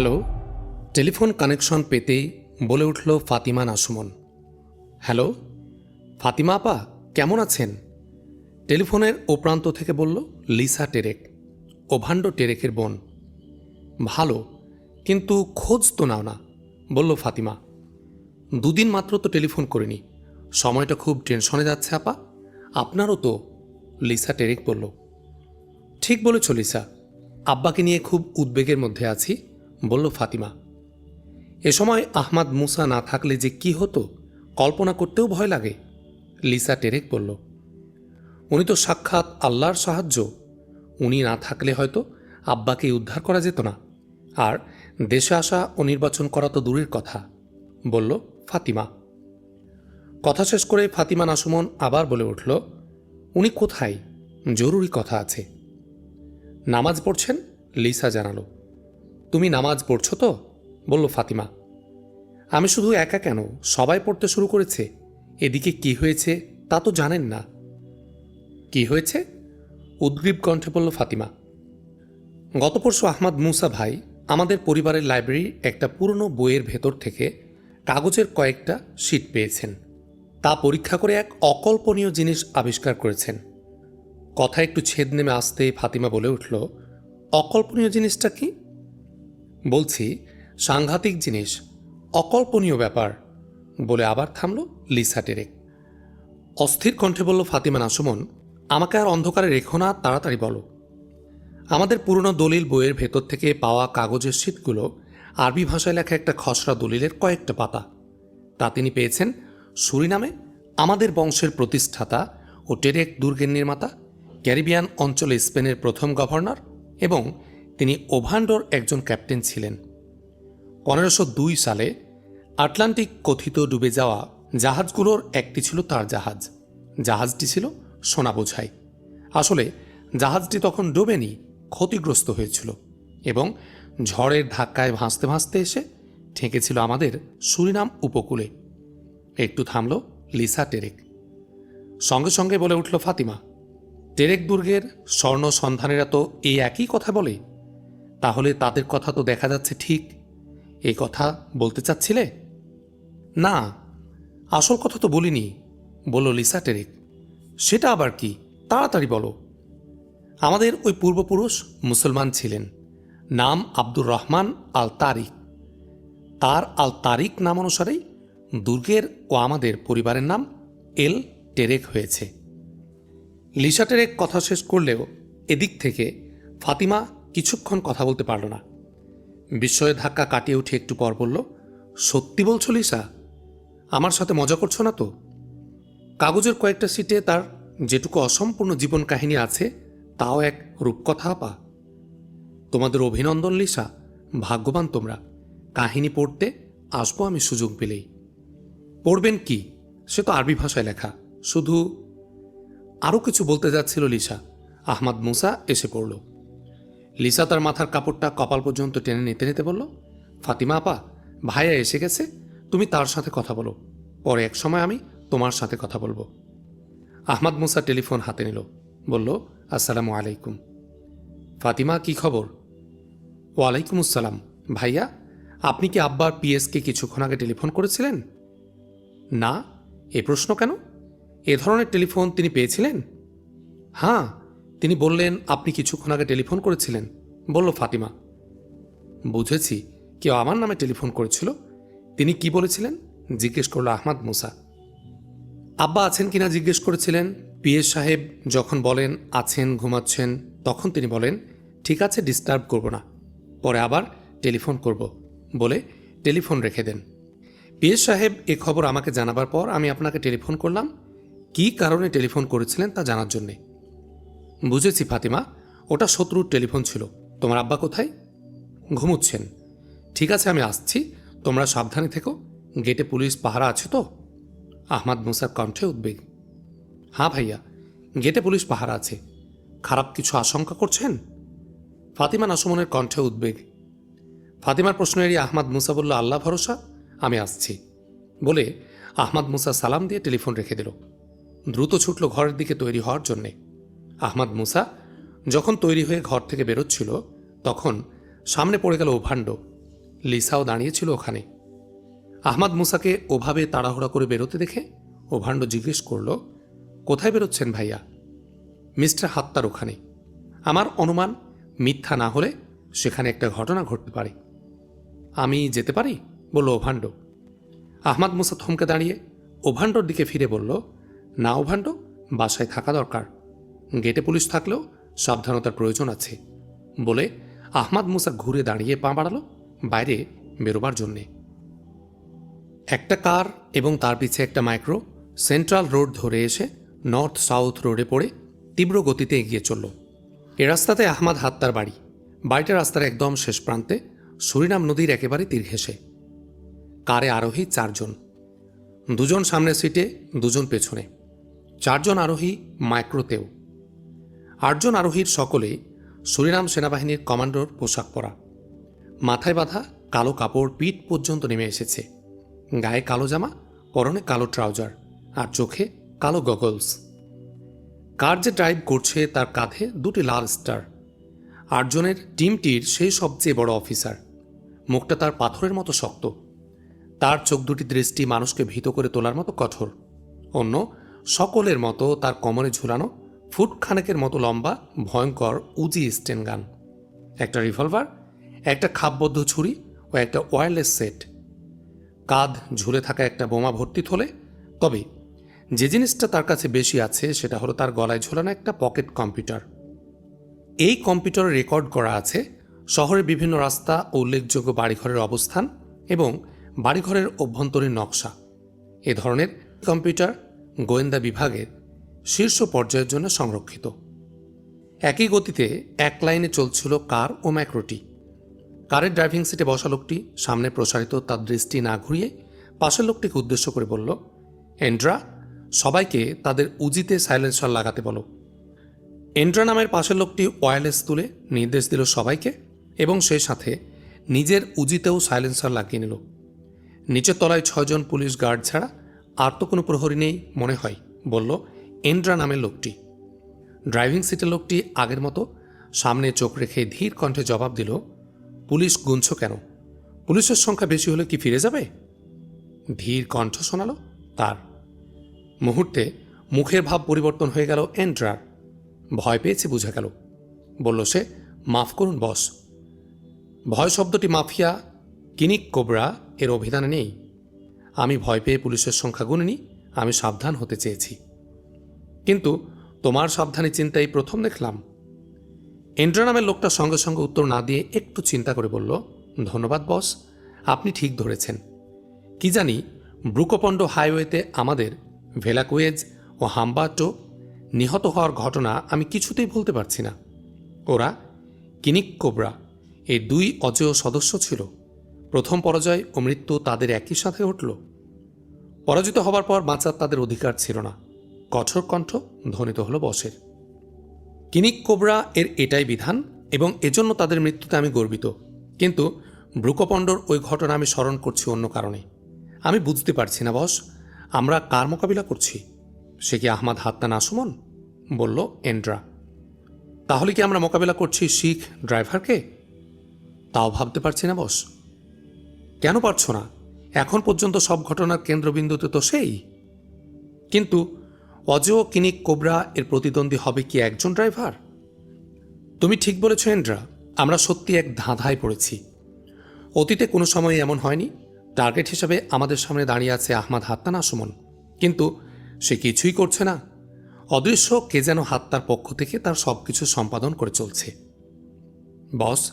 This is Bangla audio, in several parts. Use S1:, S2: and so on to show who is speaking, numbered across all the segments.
S1: হ্যালো। টেলিফোন কানেকশন পেতেই বলে উঠল ফাতিমা নাসুমন। হ্যালো, ফাতিমা আপা, কেমন আছেন? টেলিফোনের ও প্রান্ত থেকে বলল, লিসা টেরেক ওভান্ড টেরেকের বোন। ভালো, কিন্তু খোঁজ তো নাও না, বলল ফাতিমা। দুদিন মাত্র তো টেলিফোন করিনি, সময়টা খুব টেনশনে যাচ্ছে আপা। আপনারও তো, লিসা টেরেক বলল। ঠিক বলেছ লিসা, আব্বাকে নিয়ে খুব উদ্বেগের মধ্যে আছি। বলল, ফাতিমা, এ সময় আহমাদ মুসা না থাকলে যে কি হতো? কল্পনা করতেও ভয় লাগে। লিসা টেরেক বলল, উনি তো সাক্ষাৎ আল্লাহর সাহায্য। উনি না থাকলে হয়তো আব্বাকে উদ্ধার করা যেত না। আর দেশে আসা ও নির্বাচন করা তো দূরের কথা। বলল, ফাতিমা। কথা শেষ করে ফাতিমা নাসুমন আবার বলে উঠল, উনি কোথায়? জরুরি কথা আছে। নামাজ পড়ছেন? লিসা জানালো তুমি নামাজ পড়ছো তো? বলল ফাতিমা। আমি শুধু একা কেন? সবাই পড়তে শুরু করেছে। এদিকে কি হয়েছে তা তো জানেন না। কি হয়েছে? উদ্গ্রীব কণ্ঠে বলল ফাতিমা, গত পরশু আহমাদ মুসা ভাই আমাদের পরিবারের লাইব্রেরির একটা পুরনো বইয়ের ভেতর থেকে কাগজের কয়েকটা শীট পেয়েছেন। তা পরীক্ষা করে এক অকল্পনীয় জিনিস আবিষ্কার করেছেন। কথা একটু ছেদ নেমে আসতে ফাতিমা বলে উঠল, অকল্পনীয় জিনিসটা কি? বলছি, সাংঘাতিক জিনিস, অকল্পনীয় ব্যাপার, বলে আবার থামল লিসা টেরেক। অস্থির কণ্ঠে বলল ফাতিমা নাসুমন, আমাকে আর অন্ধকারে রেখো না, তাড়াতাড়ি বলো। আমাদের পুরনো দলিল বইয়ের ভেতর থেকে পাওয়া কাগজের শীটগুলো আরবি ভাষায় লেখা একটা খসড়া দলিলের কয়েকটা পাতা। তা তিনি পেয়েছেন সুরিনামে আমাদের বংশের প্রতিষ্ঠাতা ও টেরেক দুর্গের নির্মাতা, ক্যারিবিয়ান অঞ্চলে স্পেনের প্রথম গভর্নর এবং তিনি ওভান্ডোর একজন ক্যাপ্টেন ছিলেন। পনেরোশো দুই সালে আটলান্টিক কথিত ডুবে যাওয়া জাহাজগুলোর একটি ছিল তার জাহাজ। জাহাজটি ছিল সোনা বোঝাই আসলে জাহাজটি তখন ডোবেনি, ক্ষতিগ্রস্ত হয়েছিল এবং ঝড়ের ধাক্কায় ভাসতে ভাসতে এসে ঠেকেছিল আমাদের সুরিনাম উপকূলে। একটু থামল লিসা টেরেক। সঙ্গে সঙ্গে বলে উঠল ফাতিমা টেরেক দুর্গের স্বর্ণ সন্ধানেরা তো এই একই কথা বলে? তাহলে তাদের কথা তো দেখা যাচ্ছে ঠিক। এই কথা বলতে চাচ্ছিলে? না, আসল কথা তো বলিনি, বলল লিসা টেরেক। সেটা আবার কি? তাড়াতাড়ি বলো। আমাদের ওই পূর্বপুরুষ মুসলমান ছিলেন, নাম আব্দুর রহমান আল তারিক তার আল তারিক নাম অনুসারেই দুর্গের ও আমাদের পরিবারের নাম এল টেরেক হয়েছে। লিসা টেরেক কথা শেষ করলেও এদিক থেকে ফাতিমা কিছুক্ষণ কথা বলতে পারল না। বিস্ময়ের ধাক্কা কাটিয়ে উঠে একটু পর বলল, সত্যি বলছো লিসা? আমার সাথে মজা করছ না তো? কাগজের কয়েকটা সিটে তার যেটুকু অসম্পূর্ণ জীবন কাহিনী আছে, তাও এক রূপকথা পা তোমাদের অভিনন্দন লিসা, ভাগ্যবান তোমরা। কাহিনী পড়তে আসব আমি সুযোগ পেলেই। পড়বেন কি? সে তো আরবি ভাষায় লেখা। শুধু আরও কিছু বলতে যাচ্ছিল লিসা। আহমাদ মুসা এসে পড়ল। লিসা তার মাথার কাপড়টা কপাল পর্যন্ত টেনে নিতে নিতে বলল, ফাতিমা আপা, ভাইয়া এসে গেছে। তুমি তার সাথে কথা বলো। পরে এক সময় আমি তোমার সাথে কথা বলব। আহমাদ মুসা টেলিফোন হাতে নিল, বলল, আসসালামু আলাইকুম। ফাতিমা, কি খবর? ওয়ালাইকুম আসসালাম। ভাইয়া, আপনি কি আব্বার পিএসকে কিছুক্ষণ আগে টেলিফোন করেছিলেন? না, এ প্রশ্ন কেন? এ ধরনের টেলিফোন তিনি পেয়েছিলেন? হ্যাঁ তিনি বললেন, আপনি কিছুক্ষণ আগে টেলিফোন করেছিলেন। বলল, ফাতিমা। বুঝেছি। কেউ আমার নামে টেলিফোন করেছিল? তিনি কি বলেছিলেন? জিজ্ঞেস করল আহমাদ মুসা। আব্বা আছেন কিনা জিজ্ঞেস করেছিলেন। পিএস সাহেব যখন বলেন, আছেন, ঘুমাচ্ছেন, তখন তিনি বলেন, ঠিক আছে, ডিস্টার্ব করব না। পরে আবার টেলিফোন করব। বলে টেলিফোন রেখে দেন। পিএস সাহেব, এ খবর আমাকে জানাবার পর আমি আপনাকে টেলিফোন করলাম। কী কারণে টেলিফোন করেছিলেন তা জানার জন্যে? বুঝেছি, ফাতিমা। ওটা শত্রুর টেলিফোন ছিল। তোমার আব্বা কোথায়? ঘুমুচ্ছেন। ঠিক আছে, আমি আসছি। তোমরা সাবধানে থেকো। গেটে পুলিশ পাহারা আছে তো? আহমাদ মুসার কণ্ঠে উদ্বেগ। হ্যাঁ ভাইয়া, গেটে পুলিশ পাহারা আছে। খারাপ কিছু আশঙ্কা করছেন? ফাতিমা নাসমনের কণ্ঠে উদ্বেগ। ফাতিমার প্রশ্ন এড়িয়ে আহমাদ মুসা বলল, আল্লাহ ভরসা, আমি আসছি। বলে আহমাদ মুসা সালাম দিয়ে টেলিফোন রেখে দিল। দ্রুত ছুটল ঘরের দিকে তৈরি হওয়ার জন্যে। আহমাদ মুসা যখন তৈরি হয়ে ঘর থেকে বেরোচ্ছিল, তখন সামনে পড়ে গেল ওভাণ্ড লিসাও দাঁড়িয়েছিল ওখানে। আহমাদ মুসাকে ওভাবে তাড়াহুড়া করে বেরোতে দেখে ওভাণ্ড জিজ্ঞেস করল, কোথায় বেরোচ্ছেন ভাইয়া? মিস্টার হাত্তার ওখানে। আমার অনুমান মিথ্যা না হলে সেখানে একটা ঘটনা ঘটতে পারে। আমি যেতে পারি? বলল ওভাণ্ড আহমাদ মুসা থমকে দাঁড়িয়ে ওভাণ্ডর দিকে ফিরে বলল, না ওভাণ্ড বাসায় থাকা দরকার। গেটে পুলিশ থাকলেও সাবধানতার প্রয়োজন আছে বলে আহমাদ মুসা ঘুরে দাঁড়িয়ে পা বাড়ালো বাইরে বেরোবার জন্যে। একটা কার এবং তার পিছে একটা মাইক্রো সেন্ট্রাল রোড ধরে এসে নর্থ সাউথ রোডে পড়ে তীব্র গতিতে এগিয়ে চলল। এ রাস্তাতে আহমাদ হাত্তার বাড়ি। বাড়িটা রাস্তার একদম শেষ প্রান্তে সুরিনাম নদীর একেবারে তীর ঘেঁষে। কারে আরোহী চারজন। দুজন সামনের সিটে, দুজন পেছনে। চারজন আরোহী মাইক্রোতেও। আটজন আরোহীর সকলে সুরিনাম সেনাবাহিনীর কমান্ডোর পোশাক পরা। মাথায় বাঁধা কালো কাপড় পিঠ পর্যন্ত নেমে এসেছে। গায়ে কালো জামা, পরনে কালো ট্রাউজার আর চোখে কালো গগলস। কার যে ড্রাইভ করছে তার কাঁধে দুটি লাল স্টার। আটজনের টিমটির সেই সবচেয়ে বড় অফিসার। মুখটা তার পাথরের মতো শক্ত। তার চোখ দুটি দৃষ্টি মানুষকে ভীত করে তোলার মতো কঠোর। অন্য সকলের মতো তার কোমরে ঝুলানো ফুট খানেকের মতো লম্বা, ভয়ঙ্কর, উজি স্টেন গান। একটা রিভলভার, একটা খাপবদ্ধ ছুরি ও একটা ওয়্যারলেস সেট। কাঁধ ঝুলে থাকা একটা বোমা ভর্তি থলে, তবে যে জিনিসটা তার কাছে বেশি আছে সেটা হলো তার গলায় ঝোলানো একটা পকেট কম্পিউটার। এই কম্পিউটারে রেকর্ড করা আছে শহরের বিভিন্ন রাস্তা ও উল্লেখযোগ্য বাড়িঘরের অবস্থান এবং বাড়িঘরের অভ্যন্তরীণ নকশা। এ ধরনের কম্পিউটার গোয়েন্দা বিভাগের শীর্ষ পর্যায়ের জন্য সংরক্ষিত। একই গতিতে এক লাইনে চলছিল কার ও ম্যাক্রোটি। কারের ড্রাইভিং সিটে বসা লোকটি সামনে প্রসারিত তার দৃষ্টি না ঘুরিয়ে পাশের লোকটিকে উদ্দেশ্য করে বলল, এন্ড্রা, সবাইকে তাদের উজিতে সাইলেন্সার লাগাতে বলো। এন্ড্রা নামের পাশের লোকটি ওয়্যারলেস তুলে নির্দেশ দিল সবাইকে এবং সেই সাথে নিজের উজিতেও সাইলেন্সার লাগিয়ে নিল। নিচের তলায় ছয়জন পুলিশ গার্ড ছাড়া আর তো কোনো প্রহরী নেই মনে হয়, বলল এন্ড্রা নামের লোকটি। ড্রাইভিং সিটের লোকটি আগের মতো সামনে চোখ রেখে ধীর কণ্ঠে জবাব দিল, পুলিশ গুনছ কেন? পুলিশের সংখ্যা বেশি হলে কি ফিরে যাবে? ধীর কণ্ঠ শোনালো তার। মুহূর্তে মুখের ভাব পরিবর্তন হয়ে গেল এন্ড্রার ভয় পেয়েছে বুঝা গেল। বলল সে, মাফ করুন, বস। ভয় শব্দটি মাফিয়া কিনিক কোবরা এর অভিধানে নেই। আমি ভয় পেয়ে পুলিশের সংখ্যা গুনিনি, আমি সাবধান হতে চেয়েছি। কিন্তু তোমার সাবধানী চিন্তাই প্রথম দেখলাম। এন্ড্রা নামের লোকটা সঙ্গে সঙ্গে উত্তর না দিয়ে একটু চিন্তা করে বলল, ধন্যবাদ, বস, আপনি ঠিক ধরেছেন। কি জানি ব্রুকোপণ্ড হাইওয়েতে আমাদের ভেলাকুয়েজ ও হাম্বাটো নিহত হওয়ার ঘটনা আমি কিছুতেই ভুলতে পারছি না। ওরা কিনিক কোবরা এই দুই অজেয় সদস্য ছিল। প্রথম পরাজয় ও মৃত্যু তাদের একই সাথে ঘটল। পরাজিত হবার পর বাঁচার তাদের অধিকার ছিল না। কঠোর কণ্ঠ ধ্বনিত হলো বসের। কিনিক কোবরা এর এটাই বিধান এবং এজন্য তাদের মৃত্যুতে আমি গর্বিত। কিন্তু ব্রুকপণ্ডর ওই ঘটনা আমি স্মরণ করছি অন্য কারণে। আমি বুঝতে পারছি না, বস, আমরা কার মোকাবিলা করছি? সে কি আহমাদ হাত্তান আসমন? বলল এন্ড্রা। তাহলে কি আমরা মোকাবিলা করছি শিখ ড্রাইভারকে? তাও ভাবতে পারছি না, বস। কেন পারছ না? এখন পর্যন্ত সব ঘটনার কেন্দ্রবিন্দুতে তো সেই। কিন্তু অজেয় কিনিক কোবরা এর প্রতিদ্বন্দ্বী হবে কি একজন ড্রাইভার? তুমি ঠিক বলেছ, এন্ড্রা। আমরা সত্যি এক ধাঁধায় পড়েছি। অতীতে কোনো সময় এমন হয়নি। টার্গেট হিসাবে আমাদের সামনে দাঁড়িয়ে আছে আহমাদ হাত্তান আসমন। কিন্তু সে কিছুই করছে না। অদৃশ্য কে যেন হাত্তার পক্ষ থেকে তার সব কিছু সম্পাদন করে চলছে। বস,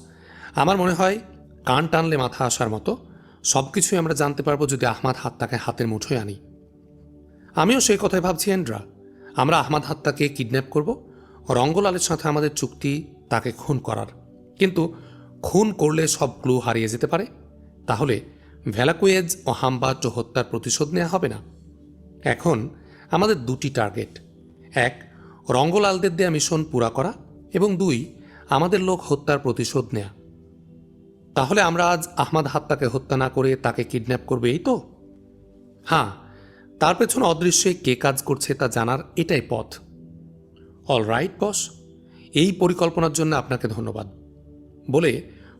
S1: আমার মনে হয় কান টানলে মাথা আসার মতো সব কিছুই আমরা জানতে পারব যদি আহমাদ হাত্তাকে হাতের মুঠোয় আনি। আমিও সেই কথাই ভাবছি এন্ড্রা আমরা আহমাদ হাত্তাকে কিডন্যাপ করব রঙ্গলালের সাথে আমাদের চুক্তি তাকে খুন করার। কিন্তু খুন করলে সব ক্লু হারিয়ে যেতে পারে। তাহলে ভ্যালাকুয়েজ ও হাম্বাটো হত্যার প্রতিশোধ নেওয়া হবে না। এখন আমাদের দুটি টার্গেট। এক, রঙ্গলালদের দেয়া মিশন পুরা করা এবং দুই, আমাদের লোক হত্যার প্রতিশোধ নেয়া। তাহলে আমরা আজ আহমাদ হাত্তাকে হত্যা না করে তাকে কিডন্যাপ করবে এই তো? হ্যাঁ তার পেছনে অদৃশ্যে কে কাজ করছে তা জানার এটাই পথ। অল রাইট বস এই পরিকল্পনার জন্য আপনাকে ধন্যবাদ। বলে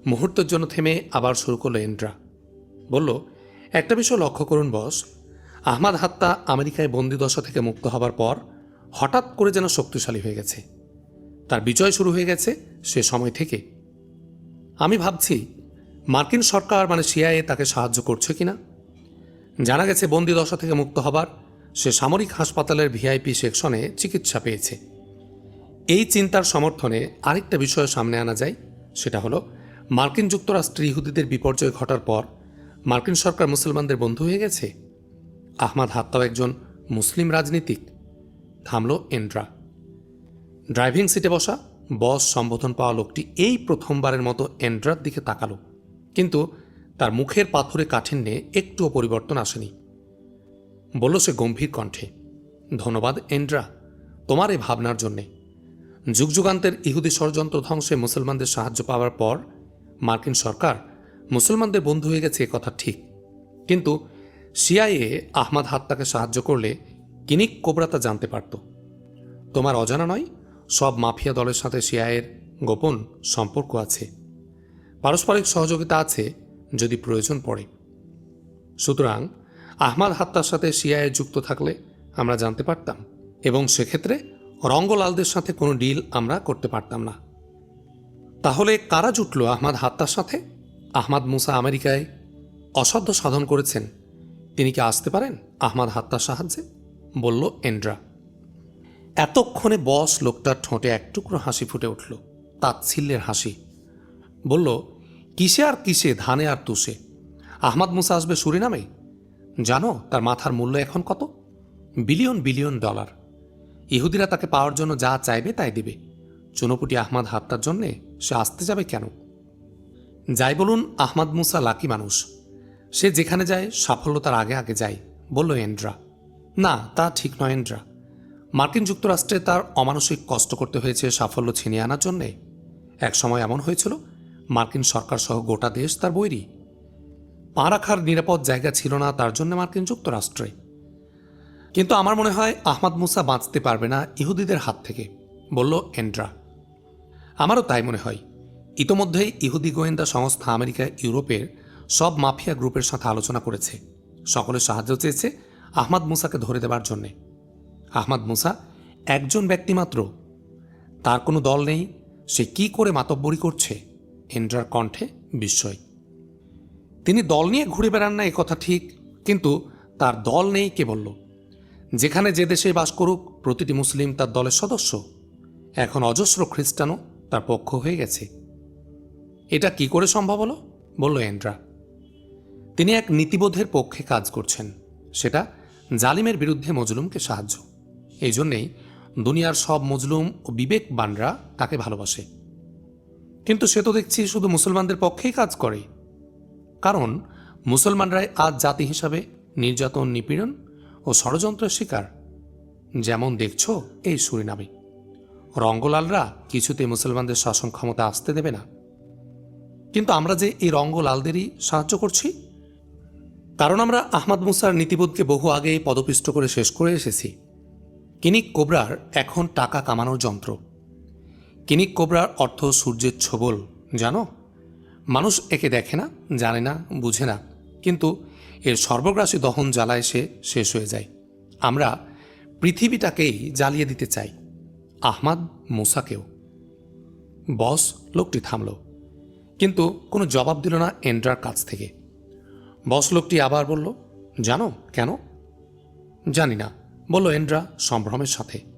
S1: মুহূর্তের জন্য থেমে আবার শুরু করল এন্ড্রা বলল, একটা বিষয় লক্ষ্য করুন বস আহমাদ হাত্তা আমেরিকায় বন্দিদশা থেকে মুক্ত হবার পর হঠাৎ করে যেন শক্তিশালী হয়ে গেছে। তার বিজয় শুরু হয়ে গেছে সে সময় থেকে। আমি ভাবছি, মার্কিন সরকার মানে সিআইএ তাকে সাহায্য করছে কিনা? জানা গেছে বন্দিদশা থেকে মুক্ত হবার, সে সামরিক হাসপাতালের ভিআইপি সেকশনে চিকিৎসা পেয়েছে। এই চিন্তার সমর্থনে আরেকটা বিষয় সামনে আনা যায়, সেটা হলো, মার্কিন যুক্তরাষ্ট্রে ইহুদিদের বিপর্যয় ঘটার পর মার্কিন সরকার মুসলমানদের বন্ধু হয়ে গেছে? আহমাদ হাত্তাও একজন মুসলিম রাজনীতিক, থামল এন্ড্রা। ড্রাইভিং সিটে বসা, বস সম্বোধন পাওয়া লোকটি এই প্রথমবারের মতো এন্ড্রার দিকে তাকালো। কিন্তু তার মুখের পাথরে কাঠিন্যে একটুও পরিবর্তন আসেনি। বলল সে গম্ভীর কণ্ঠে, ধন্যবাদ, এন্ড্রা, তোমার এই ভাবনার জন্যে। যুগ যুগান্তের ইহুদি ষড়যন্ত্র ধ্বংসে মুসলমানদের সাহায্য পাওয়ার পর মার্কিন সরকার মুসলমানদের বন্ধু হয়ে গেছে কথা ঠিক। কিন্তু সিআইএ আহমাদ হাত্তাকে সাহায্য করলে কিনিক কোবরা তা জানতে পারত। তোমার অজানা নয়, সব মাফিয়া দলের সাথে সিআইয়ের গোপন সম্পর্ক আছে। পারস্পরিক সহযোগিতা আছে যদি প্রয়োজন পড়ে। সুতরাং আহমাদ হাত্তার সাথে সিআইএ যুক্ত থাকলে আমরা জানতে পারতাম এবং সেক্ষেত্রে রঙ্গলালদের সাথে কোনো ডিল আমরা করতে পারতাম না। তাহলে কারা জুটল আহমাদ হাত্তার সাথে? আহমাদ মুসা আমেরিকায় অসাধ্য সাধন করেছেন। তিনি কি আসতে পারেন আহমাদ হাত্তার সাহায্যে? বলল এন্ড্রা। এতক্ষণে বস লোকটার ঠোঁটে এক টুকরো হাসি ফুটে উঠল, তাচ্ছিল্যের হাসি। বলল কিসে আর কিসে, ধানে আর তুষে? আহমাদ মুসা আসবে সুরিনামে? জানো, তার মাথার মূল্য এখন কত? Billion billion dollar. ইহুদিরা তাকে পাওয়ার জন্য যা চাইবে তাই দেবে। চুনোপুটি আহমাদ হাত্তার জন্যে সে আসতে যাবে কেন? যাই বলুন, আহমাদ মুসা লাকি মানুষ। সে যেখানে যায় সাফল্য তার আগে আগে যায়, বলল এন্ড্রা। না, তা ঠিক নয় এন্ড্রা। মার্কিন যুক্তরাষ্ট্রে তার অমানসিক কষ্ট করতে হয়েছে সাফল্য ছিনিয়ে আনার জন্যে। এক সময় এমন হয়েছিল মার্কিন সরকার সহ গোটা দেশ তার বৈরী। পা রাখার নিরাপদ জায়গা ছিল না, তার জন্য মার্কিন যুক্তরাষ্ট্রে। কিন্তু আমার মনে হয় আহমাদ মুসা বাঁচতে পারবে না ইহুদিদের হাত থেকে, বলল এন্ড্রা। আমারও তাই মনে হয়। ইতোমধ্যেই ইহুদি গোয়েন্দা সংস্থা আমেরিকা, ইউরোপের সব মাফিয়া গ্রুপের সাথে আলোচনা করেছে। সকলের সাহায্য চেয়েছে আহমাদ মুসাকে ধরে দেবার জন্যে। আহমাদ মুসা একজন ব্যক্তি মাত্র। তার কোনো দল নেই, সে কি করে মাতব্বরি করছে? এন্ড্রার কণ্ঠে বিস্ময়। তিনি দল নিয়ে ঘুরে বেড়ান না কথা ঠিক, কিন্তু তার দল নেই কে বলল যেখানে যে দেশে বাস করুক, প্রতিটি মুসলিম তার দলের সদস্য। এখন অজস্র খ্রিস্টানও তার পক্ষ হয়ে গেছে। এটা কি করে সম্ভব হলো? বলল এন্ড্রা তিনি এক নীতিবোধের পক্ষে কাজ করছেন। সেটা জালিমের বিরুদ্ধে মজলুমকে সাহায্য। এই জন্যেই দুনিয়ার সব মজলুম ও বিবেকবানরা তাকে ভালোবাসে। কিন্তু সে তো দেখছি শুধু মুসলমানদের পক্ষেই কাজ করে। কারণ মুসলমানরাই আজ জাতি হিসাবে নির্যাতন, নিপীড়ন ও ষড়যন্ত্রের শিকার। যেমন দেখছ এই সুরিনামে। রঙ্গলালরা কিছুতে মুসলমানদের শাসন ক্ষমতা আসতে দেবে না। কিন্তু আমরা যে এই রঙ্গলালদেরই সাহায্য করছি? কারণ আমরা আহমাদ মুসার নীতিবোধকে বহু আগেই পদপিষ্ট করে শেষ করে এসেছি। কিনিক কোবরার এখন টাকা কামানোর যন্ত্র। কিনিক কোবরার অর্থ সূর্যের ছোবল, জানো? মানুষ একে দেখে না, জানে না, বুঝে না। কিন্তু এর সর্বগ্রাসী দহন জ্বালায় সে শেষ হয়ে যায়। আমরা পৃথিবীটাকেই জ্বালিয়ে দিতে চাই, আহমাদ মুসাকেও। বস, লোকটি থামল। কিন্তু কোনো জবাব দিল না এন্ড্রার কাছ থেকে। বস, লোকটি আবার বলল, জানো কেন? জানি না, বলল এন্ড্রা সম্ভ্রমের সাথে।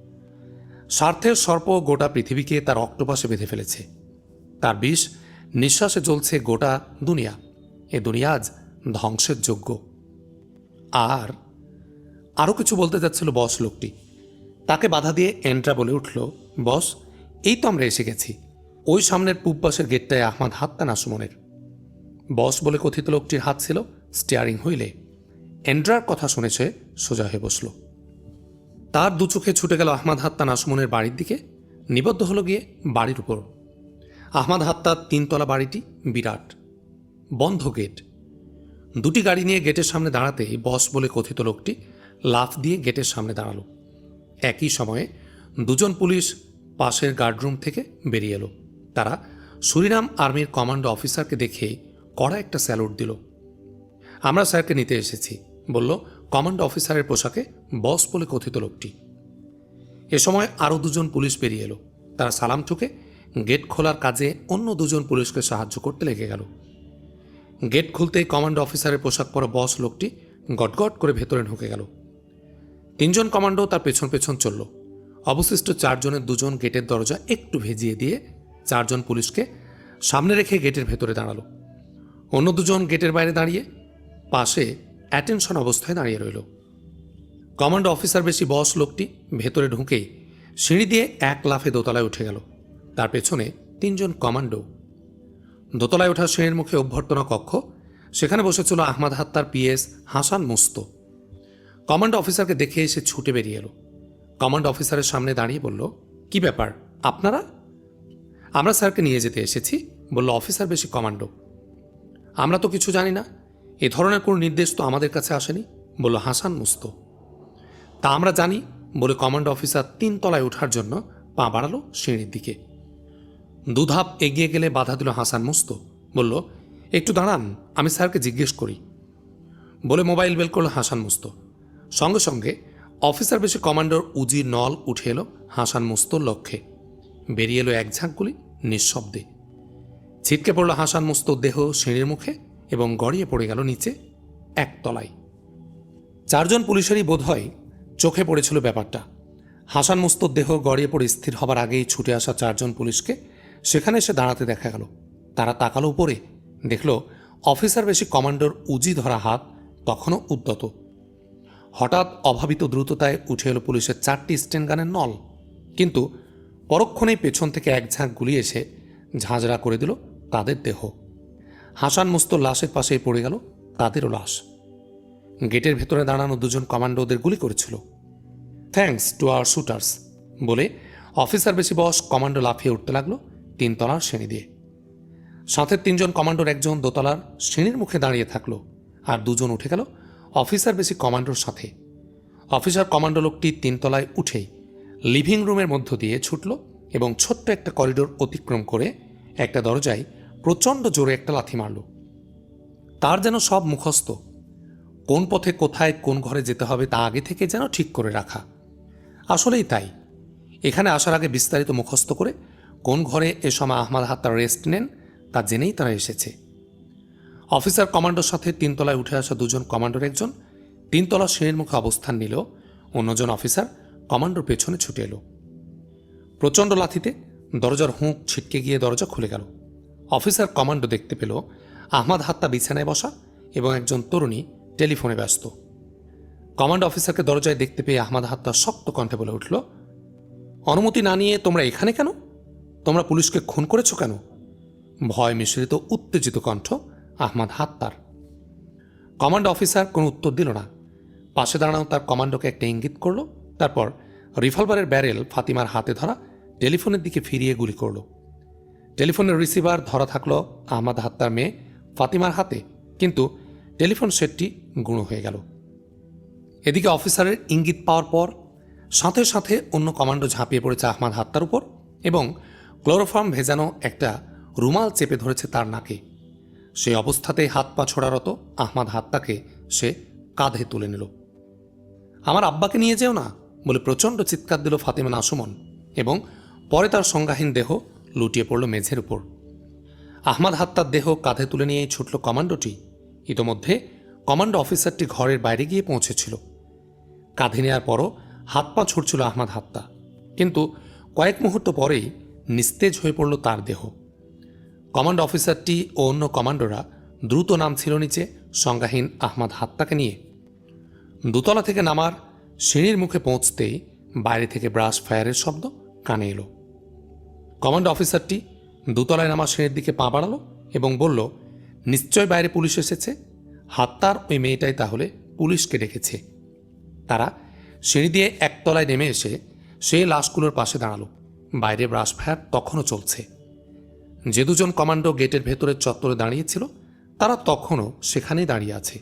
S1: স্বার্থের সর্প গোটা পৃথিবীকে তার অক্টোপাসে বেঁধে ফেলেছে। তার বিষ নিঃশ্বাসে জ্বলছে গোটা দুনিয়া। এ দুনিয়া আজ ধ্বংসের যোগ্য। আর আরও কিছু বলতে যাচ্ছিল বস লোকটি। তাকে বাধা দিয়ে এন্ট্রা বলে উঠল, বস, এই তো আমরা এসে গেছি। ওই সামনের পূব পাশের গেটটায় আহমাদ হাত্তা নাসুমনের বস বলে কথিত লোকটির হাত ছিল স্টিয়ারিং হুইলে। এন্ড্রার কথা শুনেছে সোজা হয়ে বসল। তার দু চোখে ছুটে গেল আহমাদ হাত্তা নাসমনের বাড়ির দিকে, নিবদ্ধ হলো গিয়ে বাড়ির উপর। আহমাদ হাত্তার তিনতলা বাড়িটি বিরাট, বন্ধ গেট। দুটি গাড়ি নিয়ে গেটের সামনে দাঁড়াতেই বস বলে কথিত লোকটি লাফ দিয়ে গেটের সামনে দাঁড়াল। একই সময়ে দুজন পুলিশ পাশের গার্ডরুম থেকে বেরিয়ে এলো। তারা সুরিনাম আর্মির কমান্ডো অফিসারকে দেখে কড়া একটা স্যালুট দিল। আমরা স্যারকে নিতে এসেছি বলল কমান্ডো অফিসারের পোশাকে বস বলে কথিত লোকটি। এ সময় আরও দুজন পুলিশ বেরিয়ে এলো। তারা সালাম ঠুকে গেট খোলার কাজে অন্য দুজন পুলিশকে সাহায্য করতে লেগে গেল। গেট খুলতেই কমান্ড অফিসারের পোশাক পরা বস লোকটি গটগট করে ভেতরে ঢুকে গেল। তিনজন কমান্ডো তার পেছন পেছন চলল। অবশিষ্ট চারজনের দুজন গেটের দরজা একটু ভেজিয়ে দিয়ে চারজন পুলিশকে সামনে রেখে গেটের ভেতরে দাঁড়াল। অন্য দুজন গেটের বাইরে দাঁড়িয়ে পাশে অ্যাটেনশন অবস্থায় দাঁড়িয়ে রইল। কমান্ডো অফিসার বেশি বস লোকটি ভেতরে ঢুকেই সিঁড়ি দিয়ে এক লাফে দোতলায় উঠে গেল। তার পেছনে তিনজন কমান্ডো। দোতলায় ওঠা সিঁড়ির মুখে অভ্যর্থনা কক্ষ, সেখানে বসেছিল আহমদ হাত্তার পিএস হাসান মুস্ত। কমান্ড অফিসারকে দেখে এসে ছুটে বেরিয়ে এলো। কমান্ড অফিসারের সামনে দাঁড়িয়ে বলল, কি ব্যাপার, আপনারা? আমরা স্যারকে নিয়ে যেতে এসেছি, বলল অফিসার বেশি কমান্ডো। আমরা তো কিছু জানি না, এ ধরনের কোনো নির্দেশ তো আমাদের কাছে আসেনি, বলল হাসান মুস্ত। তা আমরা জানি বলে কমান্ড অফিসার তিন তলায় ওঠার জন্য পা বাড়ালো সিঁড়ির দিকে। দুধাপ এগিয়ে গেলে বাধা দিল হাসান মুস্ত। বলল, একটু দাঁড়ান, আমি স্যারকে জিজ্ঞেস করি। বলে মোবাইল বেল করল হাসান মুস্ত। সঙ্গে সঙ্গে অফিসার বেশি কমান্ডার উজির নল উঠে এলো হাসান মুস্তর লক্ষ্যে। বেরিয়ে এলো এক ঝাঁকগুলি নিঃশব্দে। ছিটকে পড়ল হাসান মুস্তর দেহ সিঁড়ির মুখে এবং গড়িয়ে পড়ে গেল নিচে একতলায়। চারজন পুলিশেরই বোধ হয় চোখে পড়েছিল ব্যাপারটা। হাসান মুস্তর দেহ গড়িয়ে পড়ে স্থির হবার আগেই ছুটে আসা চারজন পুলিশকে। সেখানে এসে দাঁড়াতে দেখা গেল। তারা তাকালো উপরে। দেখল, অফিসার বেশি কমান্ডোর উজি ধরা হাত তখনও উদ্যত। হঠাৎ অভাবিত দ্রুততায় উঠে এলো পুলিশের চারটি স্টেন গানের নল। কিন্তু পরক্ষণেই পেছন থেকে এক ঝাঁক গুলি এসে ঝাঁঝরা করে দিল তাদের দেহ। হাসান মুস্তর লাশের পাশেই পড়ে গেল, তাদেরও লাশ। গেটের ভেতরে দাঁড়ানো দুজন কমান্ডো ওদের গুলি করেছিল। থ্যাঙ্কস টু আওয়ার শুটার্স, বলে অফিসার বেশি বস কমান্ডো লাফিয়ে উঠতে লাগল তিনতলার সিঁড়ি দিয়ে। সাথে তিনজন কমান্ডোর একজন দোতলার সিঁড়ির মুখে দাঁড়িয়ে থাকল আর দুজন উঠে গেল অফিসার বেশি কমান্ডোর সাথে। অফিসার কমান্ডো লোকটি তিনতলায় উঠেই লিভিং রুমের মধ্য দিয়ে ছুটল এবং ছোট্ট একটা করিডোর অতিক্রম করে একটা দরজায় প্রচণ্ড জোরে একটা লাথি মারল। তার যেন সব মুখস্থ কোন পথে কোথায় কোন ঘরে যেতে হবে তা আগে থেকে যেন ঠিক করে রাখা। আসলেই তাই। এখানে আসার আগে বিস্তারিত মুখস্থ করে কোন ঘরে এ সময় আহমাদ হাত্তার রেস্ট নেন তা জেনেই তারা এসেছে। অফিসার কমান্ডোর সাথে তিনতলায় উঠে আসা দুজন কমান্ডোর একজন তিনতলা সিঁড়ির মুখে অবস্থান নিল, অন্যজন অফিসার কমান্ডোর পেছনে ছুটে এলো। প্রচণ্ড লাথিতে দরজার হুঁক ছিটকে গিয়ে দরজা খুলে গেল। অফিসার কমান্ডো দেখতে পেল আহমাদ হাত্তা বিছানায় বসা এবং একজন তরুণী টেলিফোনে ব্যস্ত। কমান্ড অফিসারকে দরজায় দেখতে পেয়ে আহমাদ হাত্তা শক্ত কণ্ঠে বলে উঠল, অনুমতি না নিয়ে তোমরা এখানে কেন? তোমরা পুলিশকে খুন করেছ কেন? ভয় মিশ্রিত উত্তেজিত কণ্ঠ আহমাদ হাত্তার কমান্ড অফিসার কোনো উত্তর দিল না। পাশে দাঁড়ানো তার কমান্ডোকে একটা ইঙ্গিত করল, তারপর রিভলভারের ব্যারেল ফাতিমার হাতে ধরা টেলিফোনের দিকে ফিরিয়ে গুলি করল। টেলিফোনের রিসিভার ধরা থাকল আহমাদ হাত্তার মেয়ে ফাতিমার হাতে, কিন্তু টেলিফোন সেটটি গুঁড়ো হয়ে গেল। এদিকে অফিসারের ইঙ্গিত পাওয়ার পর সাথে সাথে অন্য কমান্ডো ঝাঁপিয়ে পড়েছে আহমাদ হাত্তার উপর এবং ক্লোরোফর্ম ভেজানো একটা রুমাল চেপে ধরেছে তার নাকে। সেই অবস্থাতেই হাত পা ছোড়ারত আহমাদ হাত্তাকে সে কাঁধে তুলে নিল। আমার আব্বাকে নিয়ে যেও না, বলে প্রচণ্ড চিৎকার দিল ফাতেমা নাসুমন এবং পরে তার সংজ্ঞাহীন দেহ লুটিয়ে পড়ল মেঝের উপর। আহমাদ হাত্তার দেহ কাঁধে তুলে নিয়েই ছুটল কমান্ডোটি ইতোমধ্যে কমান্ড অফিসারটি ঘরের বাইরে গিয়ে পৌঁছেছিল। কাঁধে নেওয়ার পরও হাত পা ছুটছিল আহমাদ হাত্তা। কিন্তু কয়েক মুহূর্ত পরেই নিস্তেজ হয়ে পড়ল তার দেহ। কমান্ড অফিসারটি ও অন্য কমান্ডোরা দ্রুত নামছিল নিচে সংজ্ঞাহীন আহমাদ হাত্তাকে নিয়ে। দোতলা থেকে নামার সিঁড়ির মুখে পৌঁছতেই বাইরে থেকে ব্রাশ ফায়ারের শব্দ কানে এলো। কমান্ড অফিসারটি দোতলায় নামা সিঁড়ির দিকে পা বাড়ালো এবং বলল নিশ্চয় বাইরে পুলিশ এসেছে? হাত্তার ওই মেয়েটাই তাহলে পুলিশকে ডেকেছে। তারা সিঁড়ি দিয়ে একতলায় নেমে এসে সেই লাশগুলোর পাশে দাঁড়াল। বাইরে ব্রাশ ফায়ার তখনও চলছে। যে দুজন কমান্ডো গেটের ভেতরের চত্বরে দাঁড়িয়েছিল, তারা তখনও সেখানেই দাঁড়িয়ে আছে।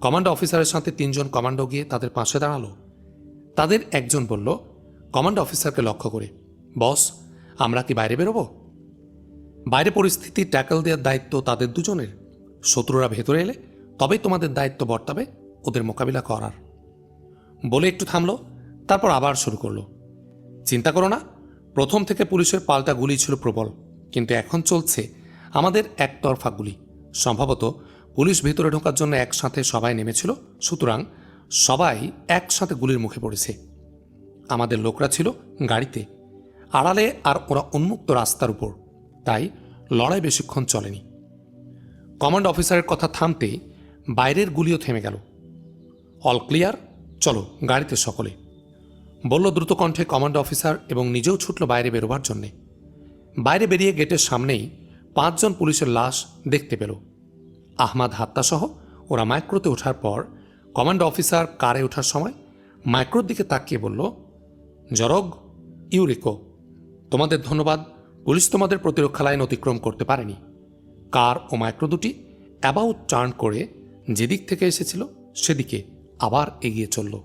S1: কমান্ডো অফিসারের সাথে তিনজন কমান্ডো গিয়ে তাদের পাশে দাঁড়াল। তাদের একজন বলল, কমান্ডো অফিসারকে লক্ষ্য করে। বস, আমরা কি বাইরে বেরোবো? বাইরে পরিস্থিতি ট্যাকল দেওয়ার দায়িত্ব তাদের দুজনের। শত্রুরা ভেতরে এলে তবেই তোমাদের দায়িত্ব বর্তাবে ওদের মোকাবিলা করার। বলে একটু থামলো, তারপর আবার শুরু করল। চিন্তা করো না, প্রথম থেকে পুলিশের পাল্টা গুলি ছিল প্রবল, কিন্তু এখন চলছে আমাদের একতরফা গুলি। সম্ভবত পুলিশ ভেতরে ঢোকার জন্য একসাথে সবাই নেমেছিল, সুতরাং সবাই একসাথে গুলির মুখে পড়েছে। আমাদের লোকরা ছিল গাড়িতে, আড়ালে আর ওরা উন্মুক্ত রাস্তার উপর। তাই লড়াই বেশিক্ষণ চলেনি। কমান্ড অফিসারের কথা থামতে বাইরের গুলিও থেমে গেল। All clear? চলো, গাড়িতে সকলে। বলল দ্রুত কণ্ঠে কমান্ড অফিসার এবং নিজেও ছুটল বাইরে বেরোবার জন্যে। বাইরে বেরিয়ে গেটের সামনেই পাঁচজন পুলিশের লাশ দেখতে পেল। আহমাদ হাত্তাসহ ওরা মাইক্রোতে ওঠার পর কমান্ড অফিসার কারে ওঠার সময় মাইক্রোর দিকে তাকিয়ে বলল, জরগ, ইউরিকো, তোমাদের ধন্যবাদ। পুলিশ তোমাদের প্রতিরক্ষা লাইন অতিক্রম করতে পারেনি। কার ও মাইক্রো দুটি অ্যাবাউট টার্ন করে যেদিক থেকে এসেছিল সেদিকে আবার এগিয়ে চলল।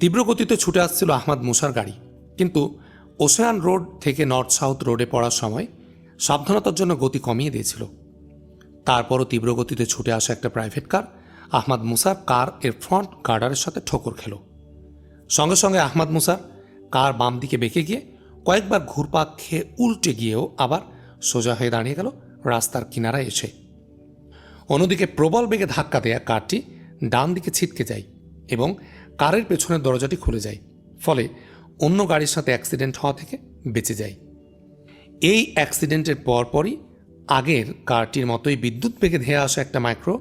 S1: তীব্র গতিতে ছুটে আসছিল আহমাদ মুসার গাড়ি। কিন্তু ওশেয়ান রোড থেকে নর্থ সাউথ রোডে পড়ার সময় সাবধানতার জন্য গতি কমিয়ে দিয়েছিল। তারপরও তীব্র গতিতে ছুটে আসা একটা প্রাইভেট কার আহমাদ মুসার কার এর ফ্রন্ট গার্ডারের সাথে ঠোকর খেল। সঙ্গে সঙ্গে আহমাদ মুসার কার বাম দিকে বেঁকে গিয়ে কয়েকবার ঘুরপাক খেয়ে উল্টে গিয়েও আবার সোজা হয়ে দাঁড়িয়ে গেল রাস্তার কিনারা এসে। অন্যদিকে প্রবল বেগে ধাক্কা দেয়া কারটি ডান দিকে ছিটকে যায় এবং কারের পেছনের দরজাটি খুলে যায়, ফলে অন্য গাড়ির সাথে অ্যাক্সিডেন্ট হওয়া থেকে বেঁচে যায়। এই অ্যাক্সিডেন্টের পরপরই আগের কারটির মতোই বিদ্যুৎ বেগে ধেয়ে আসা একটা মাইক্রো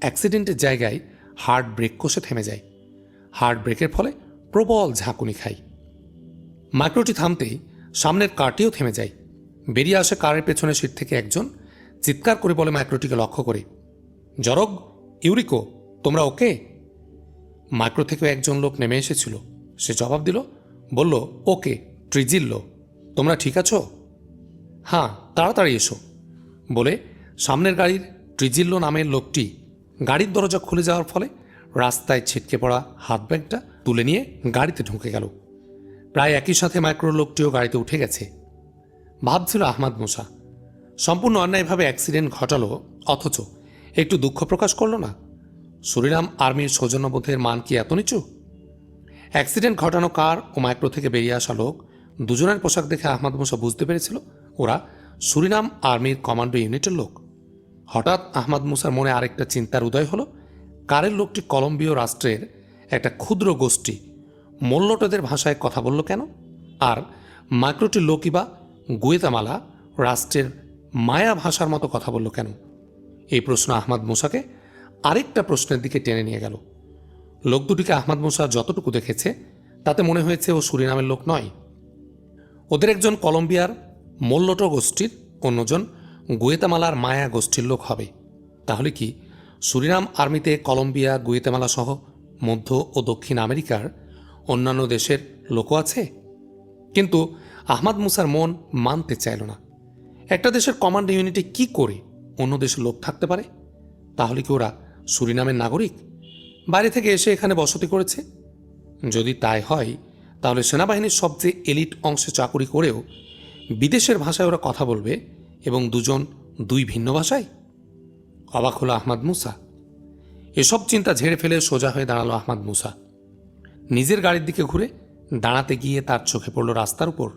S1: অ্যাক্সিডেন্টের জায়গায় হার্ট ব্রেক কষে থেমে যায়। হার্ট ব্রেকের ফলে প্রবল ঝাঁকুনি খায়। মাইক্রোটি থামতেই সামনের কারটিও থেমে যায়। বেরিয়ে আসে কারের পেছনের সিট থেকে একজন। চিৎকার করে বলে মাইক্রোটিকে লক্ষ্য করে। জরগ, ইউরিকো, তোমরা ওকে? মাইক্রো থেকেও একজন লোক নেমে এসেছিল। সে জবাব দিল, বলল, ওকে, ট্রিজিল্লো। তোমরা ঠিক আছো? হ্যাঁ তাড়াতাড়ি এসো। বলে, সামনের গাড়ির ট্রিজিল্লো নামের লোকটি গাড়ির দরজা খুলে যাওয়ার ফলে রাস্তায় ছিটকে পড়া হাত ব্যাগটা তুলে নিয়ে গাড়িতে ঢুকে গেল। প্রায় একই সাথে মাইক্রো লোকটিও গাড়িতে উঠে গেছে। ভাবছিল আহমাদ মুসা, সম্পূর্ণ অন্যায়ভাবে অ্যাক্সিডেন্ট ঘটালো, অথচ একটু দুঃখ প্রকাশ করল না? সুরিনাম আর্মির সৌজন্যবোধের মান কি এত নিচু? অ্যাক্সিডেন্ট ঘটানো কার ও মাইক্রো থেকে বেরিয়ে আসা লোক, দুজনের পোশাক দেখে আহমদ মুসা বুঝতে পেরেছিল, ওরা সুরিনাম আর্মির কমান্ডো ইউনিটের লোক। হঠাৎ আহমদ মুসার মনে আরেকটা চিন্তার উদয় হলো, কারের লোকটি কলম্বীয় রাষ্ট্রের একটা ক্ষুদ্র গোষ্ঠী মোল্লটদের ভাষায় কথা বলল কেন? আর মাইক্রোটির লোকই বা গুয়েতামালা রাষ্ট্রের মায়া ভাষার মতো কথা বলল কেন? এই প্রশ্ন আহমদ মুসাকে আরেকটা প্রশ্নের দিকে টেনে নিয়ে গেল। লোক দুটিকে আহমদ মুসা যতটুকু দেখেছে, তাতে মনে হয়েছে ও সুরিনামের লোক নয়। ওদের একজন কলম্বিয়ার মোল্লটো গোষ্ঠীর অন্যজন গুয়েতামালার মায়া গোষ্ঠীর লোক হবে। তাহলে কি সুরিনাম আর্মিতে কলম্বিয়া গুয়েতামালা সহ মধ্য ও দক্ষিণ আমেরিকার অন্যান্য দেশের লোকও আছে। কিন্তু আহমাদ মুসার মন মানতে চাইল না। একটা দেশের কমান্ড ইউনিটে কি করে অন্য দেশের লোক থাকতে পারে? তাহলে কি ওরা সুরিনামের নাগরিক? বাইরে থেকে এসে এখানে বসতি করেছে? যদি তাই হয়, তাহলে সেনাবাহিনীর সবচেয়ে এলিট অংশে চাকুরি করেও বিদেশের ভাষায় ওরা কথা বলবে এবং দুজন দুই ভিন্ন ভাষায়? অবাক হলো আহমাদ মুসা। এসব চিন্তা ঝেড়ে ফেলে সোজা হয়ে দাঁড়াল আহমাদ মুসা। নিজের গাড়ির দিকে ঘুরে দাঁড়াতে গিয়ে তার চোখে পড়ল রাস্তার উপর।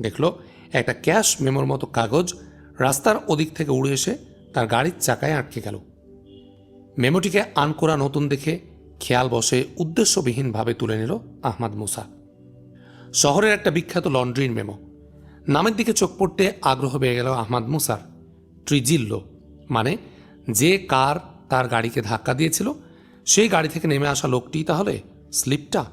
S1: দেখল একটা ক্যাশ মেমোর মতো কাগজ রাস্তার ওদিক থেকে উড়ে এসে তার গাড়ির চাকায় আটকে গেল। মেমোটিকে আন করা নতুন দেখে খেয়াল বসে উদ্দেশ্যবিহীনভাবে তুলে নিল আহমাদ মুসা। শহরের একটা বিখ্যাত লন্ড্রির মেমো। নামের দিকে চোখ পড়তে আগ্রহ পেয়ে গেল আহমাদ মুসার। ট্রিজিল্লো মানে যে কার তার গাড়িকে ধাক্কা দিয়েছিল, সেই গাড়ি থেকে নেমে আসা লোকটি তাহলে স্লিপটা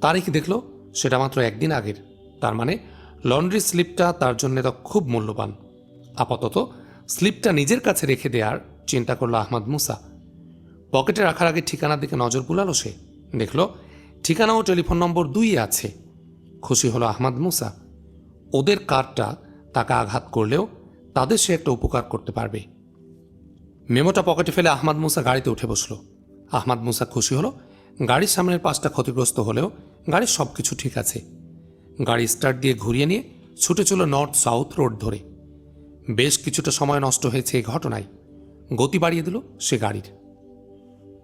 S1: তারিখ দেখল সেটা মাত্র একদিন আগের। তার মানে লন্ড্রি স্লিপটা তার জন্য তো খুব মূল্যবান। আপাতত স্লিপটা নিজের কাছে রেখে দেওয়ার চিন্তা করল আহমদ মুসা। পকেটে রাখার আগে ঠিকানার দিকে নজর বুলালো সে। দেখল, ঠিকানা ও টেলিফোন নম্বর দুই আছে। খুশি হলো আহমদ মুসা। ওদের কারটা তাকে আঘাত করলেও তাদের সে একটা উপকার করতে পারবে। মেমোটা পকেটে ফেলে আহমদ মুসা গাড়িতে উঠে বসল। আহমদ মুসা খুশি হলো, গাড়ির সামনের পাশটা ক্ষতিগ্রস্ত হলেও গাড়ির সব কিছু ঠিক আছে। গাড়ি স্টার্ট দিয়ে ঘুরিয়ে নিয়ে ছুটে চলো নর্থ সাউথ রোড ধরে। বেশ কিছুটা সময় নষ্ট হয়েছে এই ঘটনায়। গতি বাড়িয়ে দিল সে গাড়ির।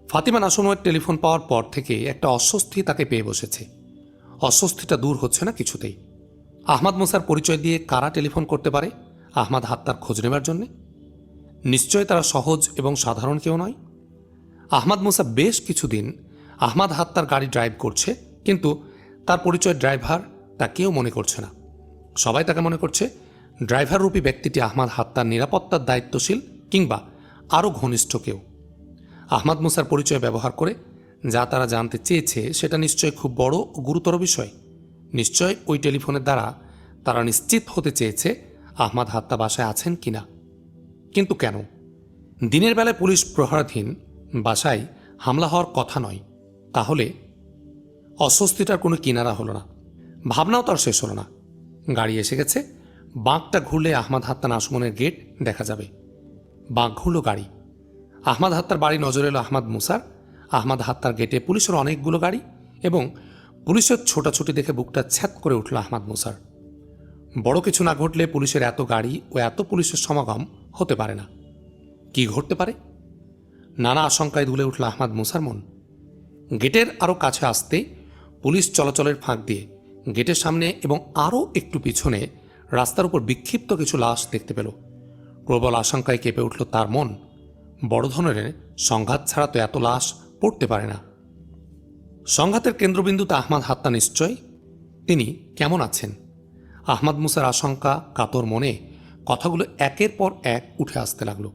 S1: ফাতিমা নাসুমের টেলিফোন পাওয়ার পর থেকে একটা অস্বস্তি তাকে পেয়ে বসেছে। অস্বস্তিটা দূর হচ্ছে না কিছুতেই। আহমাদ মুসার পরিচয় দিয়ে কারা টেলিফোন করতে পারে, আহমাদ হাত্তার খোঁজ নেবার জন্যে? নিশ্চয় তারা সহজ এবং সাধারণ কেউ নয়? আহমাদ মুসা বেশ কিছুদিন আহমাদ হাত্তার গাড়ি ড্রাইভ করছে কিন্তু তার পরিচয় ড্রাইভার তা কেউ মনে করছে না। সবাই তাকে মনে করছে ড্রাইভার রূপী ব্যক্তিটি আহমাদ হাত্তার নিরাপত্তার দায়িত্বশীল কিংবা আরও ঘনিষ্ঠ কেউ। আহমাদ মুসার পরিচয় ব্যবহার করে যা তারা জানতে চেয়েছে সেটা নিশ্চয় খুব বড় ও গুরুতর বিষয়। নিশ্চয় ওই টেলিফোনের দ্বারা তারা নিশ্চিত হতে চেয়েছে আহমাদ হাত্তা বাসায় আছেন কিনা। কিন্তু কেন? দিনের বেলায় পুলিশ প্রহারাধীন বাসায় হামলা হওয়ার কথা নয়। তাহলে অস্বস্তিটার কোনো কিনারা হলো না। ভাবনাও তার শেষ হলো না। গাড়ি এসে গেছে। বাঁকটা ঘুরলে আহমাদ হাত্তান আসমনের গেট দেখা যাবে। বাঁক ঘুরল গাড়ি। আহমাদ হাত্তার বাড়ি নজরে এলো আহমাদ মুসার। আহমাদ হাত্তার গেটে পুলিশের অনেকগুলো গাড়ি এবং পুলিশের ছোটাছুটি দেখে বুকটা ছ্যাত করে উঠল আহমাদ মুসার। বড় কিছু না ঘটলে পুলিশের এত গাড়ি ও এত পুলিশের সমাগম হতে পারে না। কি ঘটতে পারে? নানা আশঙ্কায় দুলে উঠল আহমাদ মুসার মন। গেটের আরও কাছে আসতে পুলিশ চলাচলের ফাঁক দিয়ে গেটের সামনে এবং আরও একটু পিছনে রাস্তার উপর বিক্ষিপ্ত কিছু লাশ দেখতে পেল। প্রবল আশঙ্কায় কেঁপে উঠল তার মন। বড় ধরনের সংঘাত ছাড়া তো এত লাশ পড়তে পারে না। সংঘাতের কেন্দ্রবিন্দুতে আহমাদ হাত্তা নিশ্চয় তিনি কেমন আছেন? আহমাদ মুসার আশঙ্কা, কাতর মনে কথাগুলো একের পর এক উঠে আসতে লাগল।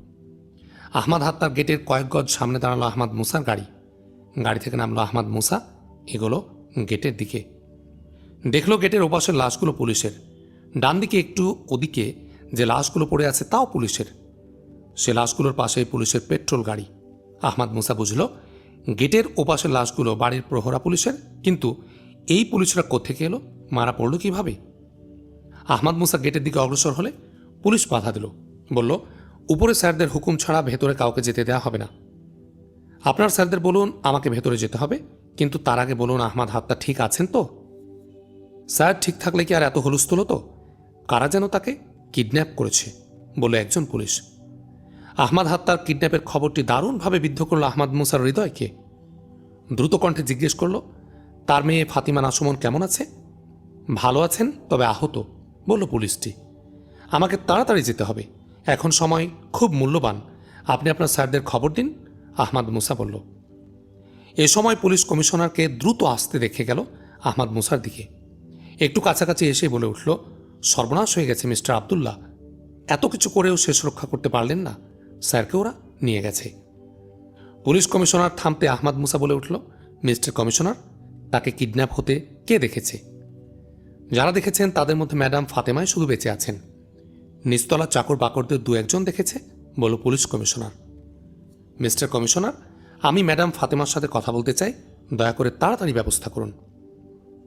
S1: আহমাদ হাত্তার গেটের কয়েক গজ সামনে দাঁড়াল আহমাদ মুসার গাড়ি। গাড়ি থেকে নামলো আহমাদ মুসা। এগুলো গেটের দিকে। দেখল গেটের ওপাশের লাশগুলো পুলিশের। ডান দিকে একটু ওদিকে যে লাশগুলো পড়ে আছে তাও পুলিশের। সে লাশগুলোর পাশেই পুলিশের পেট্রোল গাড়ি। আহমাদ মুসা বুঝল, গেটের ওপাশের লাশগুলো বাড়ির প্রহরা পুলিশের, কিন্তু এই পুলিশরা কোত্থেকে এলো? মারা পড়ল কীভাবে? আহমাদ মুসা গেটের দিকে অগ্রসর হলে পুলিশ বাধা দিল। বলল, উপরে স্যারদের হুকুম ছাড়া ভেতরে কাউকে যেতে দেওয়া হবে না। আপনার স্যারদের বলুন, আমাকে ভেতরে যেতে হবে। কিন্তু তার আগে বলুন, আহমাদ হাত্তা ঠিক আছেন তো? স্যার, ঠিক থাকলে কি আর এত হলুস্থল তো? কারা যেন তাকে কিডন্যাপ করেছে, বলে একজন পুলিশ। আহমাদ হাত্তার কিডন্যাপের খবরটি দারুণভাবে বিদ্ধ করল আহমাদ মুসার হৃদয়কে। দ্রুত কণ্ঠে জিজ্ঞেস করল, তার মেয়ে ফাতিমা নাসমন কেমন আছে? ভালো আছেন, তবে আহত, বলল পুলিশটি। আমাকে তাড়াতাড়ি যেতে হবে, এখন সময় খুব মূল্যবান। আপনি আপনার স্যারদের খবর দিন, আহমাদ মুসা বলল। এ সময় পুলিশ কমিশনারকে দ্রুত আসতে দেখে গেল আহমাদ মুসার দিকে। একটু কাছাকাছি এসে বলে উঠল, সর্বনাশ হয়ে গেছে মিস্টার আবদুল্লাহ। এত কিছু করেও শেষ রক্ষা করতে পারলেন না। স্যারকে ওরা নিয়ে গেছে। পুলিশ কমিশনার থামতে আহমাদ মুসা বলে উঠল, মিস্টার কমিশনার, তাকে কিডন্যাপ হতে কে দেখেছে? যারা দেখেছেন, তাদের মধ্যে ম্যাডাম ফাতেমাই শুধু বেঁচে আছেন। নিস্তলা চাকর বাকরদের দু একজন দেখেছে, বলল পুলিশ কমিশনার। মিস্টার কমিশনার আমি ম্যাডাম ফাতেমার সাথে কথা বলতে চাই, দয়া করে তাড়াতাড়ি ব্যবস্থা করুন।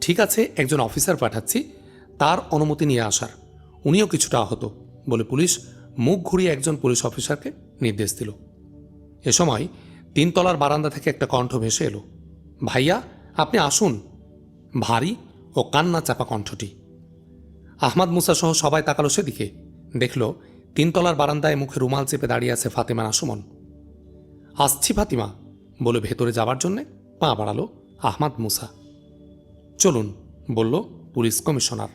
S1: ঠিক আছে, একজন অফিসার পাঠাচ্ছি, তার অনুমতি নিয়ে আসার। উনিও কিছুটা আহত বলে পুলিশ মুখ ঘুরিয়ে একজন পুলিশ অফিসারকে নির্দেশ দিল। এ সময় তিনতলার বারান্দা থেকে একটা কণ্ঠ ভেসে এলো। ভাইয়া, আপনি আসুন। ভারী ও কান্না চাপা কণ্ঠটি। আহমাদ মুসা সহ সবাই তাকালো সেদিকে। দেখল তিনতলার বারান্দায় মুখে রুমাল চেপে দাঁড়িয়ে আছে ফাতেমা নাসুমন আসছি ফাতিমা। বলে ভেতরে যাবার জন্যে পা বাড়ালো আহমাদ মুসা। চলুন, বলল পুলিশ কমিশনার।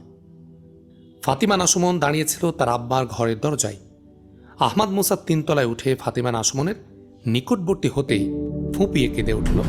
S1: ফাতিমা নাসুমন দাঁড়িয়েছিল তার আব্বার ঘরের দরজায়। আহমাদ মুসা তিনতলায় উঠে ফাতিমা নাসুমনের নিকটবর্তী হতেই ফুঁপিয়ে কেঁদে উঠল।